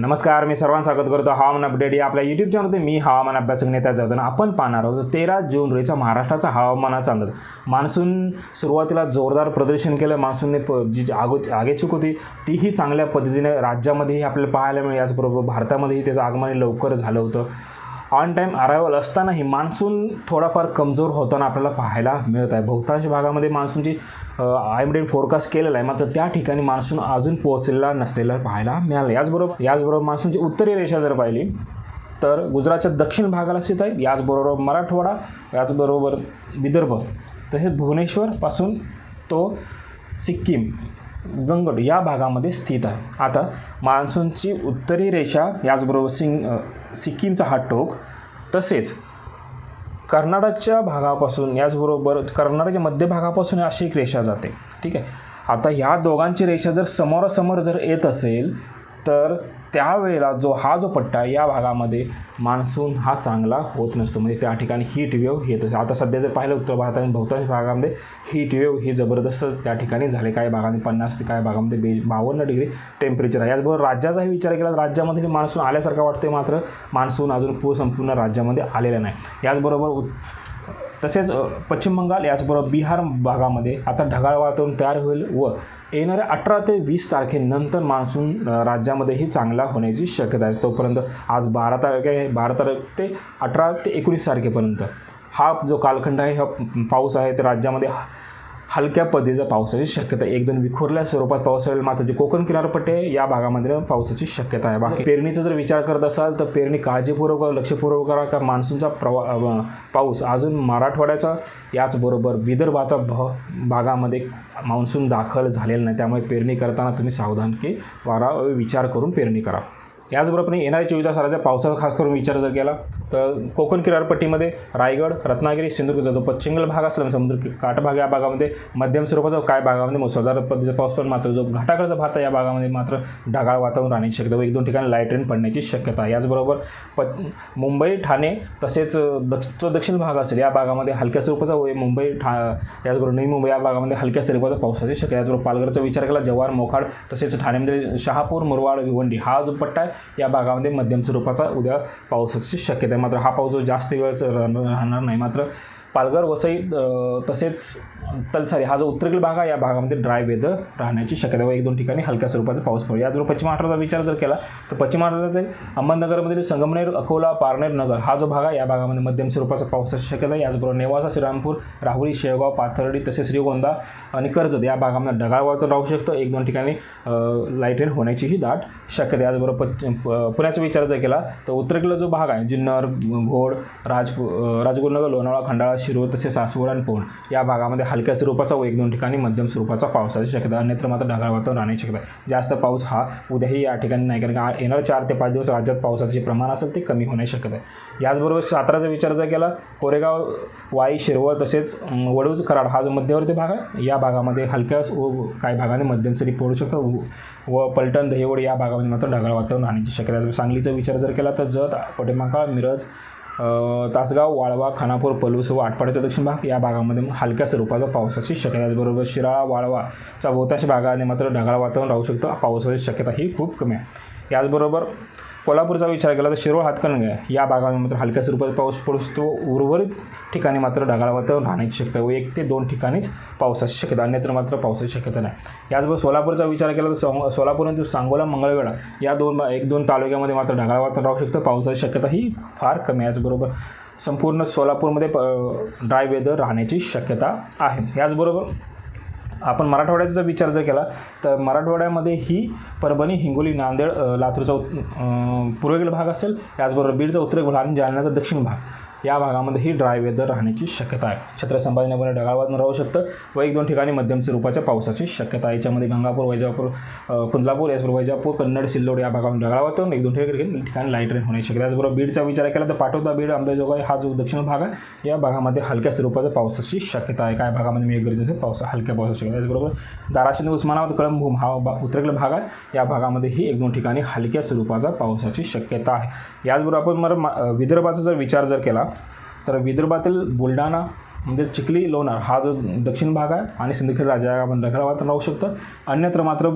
नमस्कार मी सर्वांचं स्वागत करतो हवामान अपडेट. या आपल्या युट्यूब चॅनलमध्ये मी हवामान अभ्यासक नेता जातो आपण पाहणार आहोत तेरा जून रोजीचा महाराष्ट्राचा हवामानाचा अंदाज. मान्सून सुरुवातीला जोरदार प्रदर्शन केलं. मान्सूनने प जी जी आगो आगेचूक होती तीही चांगल्या पद्धतीने राज्यामध्येही आपल्याला पाहायला मिळेल. याचबरोबर भारतामध्येही त्याचं आगमन लवकर झालं होतं. ऑन टाईम अरायवल असतानाही मान्सून थोडाफार कमजोर होताना आपल्याला पाहायला मिळत आहे. बहुतांश भागामध्ये मान्सूनची आयमडेन फोरकास्ट केलेला आहे. मात्र त्या ठिकाणी मान्सून अजून पोहोचलेला नसलेला पाहायला मिळालं याचबरोबर याचबरोबर मान्सूनची उत्तरीय रेषा जर पाहिली तर गुजरातच्या दक्षिण भागाला स्थित आहे. याचबरोबर मराठवाडा याचबरोबर विदर्भ तसेच भुवनेश्वरपासून तो सिक्कीम गंगड या भागामध्ये स्थित आहे. आता मान्सूनची उत्तरी रेषा याचबरोबर सिंग सिक्कीमचा हा टोक तसेच कर्नाटकच्या भागापासून याचबरोबर कर्नाटकच्या मध्य भागापासून अशी एक रेषा जाते. ठीक आहे? आता ह्या दोघांची रेषा जर समोरासमोर जर येत असेल तर त्यावेळेला जो हा जो पट्टा आहे, या भागामध्ये मान्सून हा चांगला होत नसतो. म्हणजे त्या ठिकाणी हीट वेव येत असते. आता सध्या जर पाहिलं उत्तर भारत आणि बहुतांश भागामध्ये हीट वेव ही जबरदस्त त्या ठिकाणी झाले. काही भागामध्ये पन्नास ते काही भागामध्ये बे बावन्न डिग्री टेम्परेचर आहे. याचबरोबर राज्याचाही विचार केला तर राज्यामध्ये मान्सून आल्यासारखं वाटते मात्र मान्सून अजून पूर संपूर्ण राज्यामध्ये आलेला नाही. याचबरोबर तसेच पश्चिम बंगाल याचबरोबर बिहार भागामध्ये आता ढगाळ वातावरण तयार होईल व येणाऱ्या अठरा ते वीस तारखेनंतर मान्सून राज्यामध्येही चांगला होण्याची शक्यता आहे. तोपर्यंत आज बारा तारखे आहे बारा तारीख ते अठरा ते एकोणीस तारखेपर्यंत हा जो कालखंड आहे हा पाऊस आहे तर राज्यामध्ये हा हलक्या पद्धतीचा पावसाची शक्यता आहे. एक दोन विखुरल्या स्वरूपात पाऊस पडेल. मात्र जे कोकण किनारपट्टी या भागामध्ये पावसाची शक्यता आहे. बाकी पेरणीचा जर विचार करत असाल तर पेरणी काळजीपूर्वक लक्षपूर्वक करा. का मान्सूनचा प्रवा पाऊस अजून मराठवाड्याचा याचबरोबर विदर्भाचा भ भागामध्ये मान्सून दाखल झालेला नाही. त्यामुळे पेरणी करताना तुम्ही सावधानकी वारा विचार करून पेरणी करा. याचबरोबर येणाऱ्या चोवीस तास राज्यात पावसाचा खास करून विचार जर केला तर कोकण किनारपट्टीमध्ये रायगड रत्नागिरी सिंधुदुर्ग जो पश्चिमेला भाग असला म्हणजे समुद्र कि- काठभाग या भागामध्ये मध्यम स्वरूपाचा काय भागामध्ये मुसळधार पद्धतीचा पाऊस पण मात्र जो घाटाकडचा भात आहे या भागामध्ये मात्र ढगाळ वातावरण राहण्याची शक्यता व एक दोन ठिकाणी लाइट रेन पडण्याची शक्यता आहे. याचबरोबर प मुंबई ठाणे तसेच दक्ष जो दक्षिण भाग असेल या भागामध्ये हलक्या स्वरूपाचा व मुंबई ठा याचबरोबर नवी मुंबई या भागामध्ये हलक्या स्वरूपाचा पावसाची शक्यता याचबरोबर पालघरचा विचार केला जव्हार मोखाड तसेच ठाण्यामध्ये शहापूर मुरवाड भिवंडी हा जो पट्टा आहे या भागामध्ये मध्यम स्वरूपाचा उद्या पावसाची शक्यता आहे. मात्र हा पाऊस जास्त वेळ राहणार नाही. मात्र पालघर वसई तसेच तलसारी हा जो उत्तरेकडील भाग आहे या भागामध्ये ड्राय वेदर राहण्याची शक्यता व एक दोन ठिकाणी हलक्या स्वरूपाचा पाऊस पडेल याचबरोबर पश्चिम महाराष्ट्राचा विचार जर केला तर पश्चिम महाराष्ट्रातील अहमदनगरमधील संगमनेर अकोला पारनेर नगर हा जो भाग आहे या भागामध्ये मध्यम स्वरूपाचा पावसाची शक्यता आहे. याचबरोबर नेवासा श्रीरामपूर राहुरी शेवगाव पाथर्डी तसेच श्रीगोंदा आणि कर्जत या भागामध्ये ढगाळ वातावरण राहू शकतं. एक दोन ठिकाणी लाइट रेन होण्याचीही दाट शक्यता याचबरोबर पश्चिम प- पुण्याचा विचार जर केला तर उत्तरेकडला जो भाग आहे जुन्नर घोड राजपू अ, राजगुरुनगर लोणावळा खंडाळा शिरूर तसेच सासवड आणि पोण या भागामध्ये हल हलक्या स्वरूपाचा व एक दोन ठिकाणी मध्यम स्वरूपाचा पावसाची शक्यता आहे. अन्यत्र मात्र ढगाळ वातावरण राहण्याची शक्यता जास्त पाऊस हा उद्याही या ठिकाणी नाही कारण का येणारे चार ते पाच दिवस राज्यात पावसाचे जे प्रमाण असेल ते कमी होण्याची शक्यता आहे याचबरोबर साताराचा विचार जर केला कोरेगाव वाई शिरवळ तसेच वडूज कराड हा जो मध्यवर्ती भाग आहे या भागामध्ये हलक्या व काही भागाने मध्यम सरी पडू शकतो व- व पलटण दहिवड या भागामध्ये मात्र ढगाळ वातावरण राहण्याची शक्यता आहे. सांगलीचा विचार जर केला तर जत कोटेमाका मिरज तासगाव वाळवा खानापूर पलूस व आटपाड्याचा दक्षिण भाग या भागामध्ये हलक्या स्वरूपाचा पावसाची शक्यता त्याचबरोबर शिराळा वाळवाचा बहुतांश भागाने मात्र ढगाळ वातावरण राहू शकतं. पावसाची शक्यता ही खूप कमी आहे. याचबरोबर कोल्हापूरचा विचार केला तर शिरोळ हातकणंगले या भागामध्ये मात्र हलक्या स्वरूपात पाऊस पडू शकतो उर्वरित ठिकाणी मात्र ढगाळ वातावरण राहण्याची शक्यता व एक ते दोन ठिकाणीच पावसाची शक्यता अन्यत्र मात्र पावसाची शक्यता नाही. याचबरोबर सोलापूरचा विचार केला तर सो सोलापूरनंतर सांगोला मंगळवेढा या दोन एक दोन तालुक्यामध्ये मात्र ढगाळ वातावरण राहू शकतं. पावसाची शक्यता ही फार कमी आहे. याचबरोबर संपूर्ण सोलापूरमध्ये ड्राय वेदर राहण्याची शक्यता आहे. याचबरोबर आपण मराठवाड्याचा जर विचार जर केला तर मराठवाड्यामध्ये ही परभणी हिंगोली नांदेड लातूरचा उत- पूर्वेकडील भाग असेल त्याचबरोबर बीडचा उत्तरेक भाग आणि जालन्याचा दक्षिण भाग. या भागामध्ये ही ड्राय वेदर राहण्याची शक्यता आहे. छत्र संभाजीनगरमध्ये ढगाळ राहू शकतं. व एक दोन ठिकाणी मध्यम स्वरूपाच्या पावसाची शक्यता आहे. याच्यामध्ये गंगापूर वैजापूर कुंदलापूर याचबरोबर वैजापूर कन्नड सिल्लोड या भागामध्ये ढगाळ वातावरण. एक दोन ठिकाणी ठिकाणी लाइट रेन होण्याची शक्यता त्याचबरोबर बीडचा विचार केला तर पाठवता बीड अंबेजोगाई हा जो दक्षिण भाग आहे या भागामध्ये हलक्या स्वरूपाच्या पावसाची शक्यता आहे. काय भागामध्ये मेघगर्जन पावसा हलक्या पावसाची शक्यता आहे. त्याचबरोबर धाराशिव उस्मानाबाद कळंबभूम हा बा उत्तरेकडील भाग आहे. या भागामध्येही एक दोन ठिकाणी हलक्या स्वरूपाचा पावसाची शक्यता आहे. याचबरोबर आपण मला विदर्भाचा जर विचार जर केला तर विदर्भातील बुलढाणा म्हणजे चिखली लोणार हा जो दक्षिण भाग आहे आणि सिंदखेड राजा आपण ढगाळ वातावरण राहू शकतं. अन्यत्र मात्र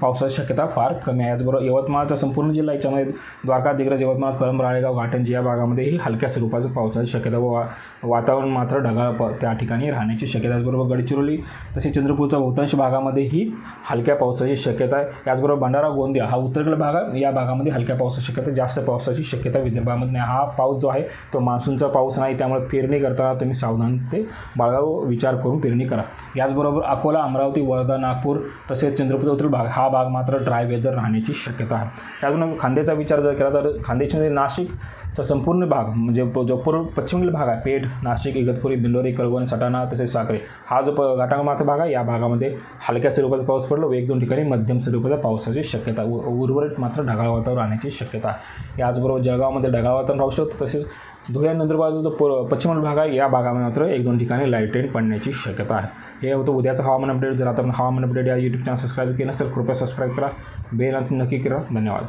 पावसाची शक्यता फार कमी आहे. याचबरोबर यवतमाळचा संपूर्ण जिल्हा याच्यामध्ये द्वारका दिग्रज यवतमाळ कळंब राळेगाव घाटंजी या भागामध्येही हलक्या स्वरूपाचं पावसाची शक्यता व वा वातावरण मात्र ढगाळ त्या ठिकाणी राहण्याची शक्यता आहे. त्याचबरोबर गडचिरोली तसेच चंद्रपूरचा बहुतांश भागामध्येही हलक्या पावसाची शक्यता आहे. याचबरोबर भंडारा गोंदिया हा उत्तरेकडे भाग आहे. या भागामध्ये हलक्या पावसाची शक्यता जास्त पावसाची शक्यता विदर्भामध्ये नाही. हा पाऊस जो आहे तो मान्सूनचा पाऊस नाही. त्यामुळे पेरणी करताना तुम्ही सावधान ते बाळगाव विचार करून पेरणी करा. याचबरोबर अकोला अमरावती वर्धा नागपूर तसेच चंद्रपूरचा उत्तर भाग हा भाग मात्र ड्राय वेदर राहण्याची शक्यता आहे. त्यातून खांद्याचा विचार जर केला तर खांद्याच्यामध्ये नाशिकचा संपूर्ण भाग म्हणजे जो पूर्व पश्चिमेकडील भाग आहे पेठ नाशिक इगतपुरी दिंडोरी कळवण सटाणा तसेच साखरे हा जो प घाटामाथा भाग आहे या भागामध्ये हलक्या स्वरूपाचा पाऊस पडलो व एक दोन ठिकाणी मध्यम स्वरूपाचा पावसाची शक्यता उ- उर्वरित मात्र ढगाळ वातावरण राहण्याची शक्यता आहे. याचबरोबर जळगावमध्ये ढगाळ वातावरण राहू शकतं तसेच धुळे नंदुरबारचा जो प पश्चिम भाग आहे या भागामध्ये मात्र एक दोन ठिकाणी लाइट ट्रेन पडण्याची शक्यता आहे. हे होतं उद्याचं हवामान अपडेट जर आता आपण हवामान अपडेट या यूट्यूब चॅनल सबस्क्राईब केलं तर कृपया सबस्क्राईब करा. बेल नक्की करा. धन्यवाद.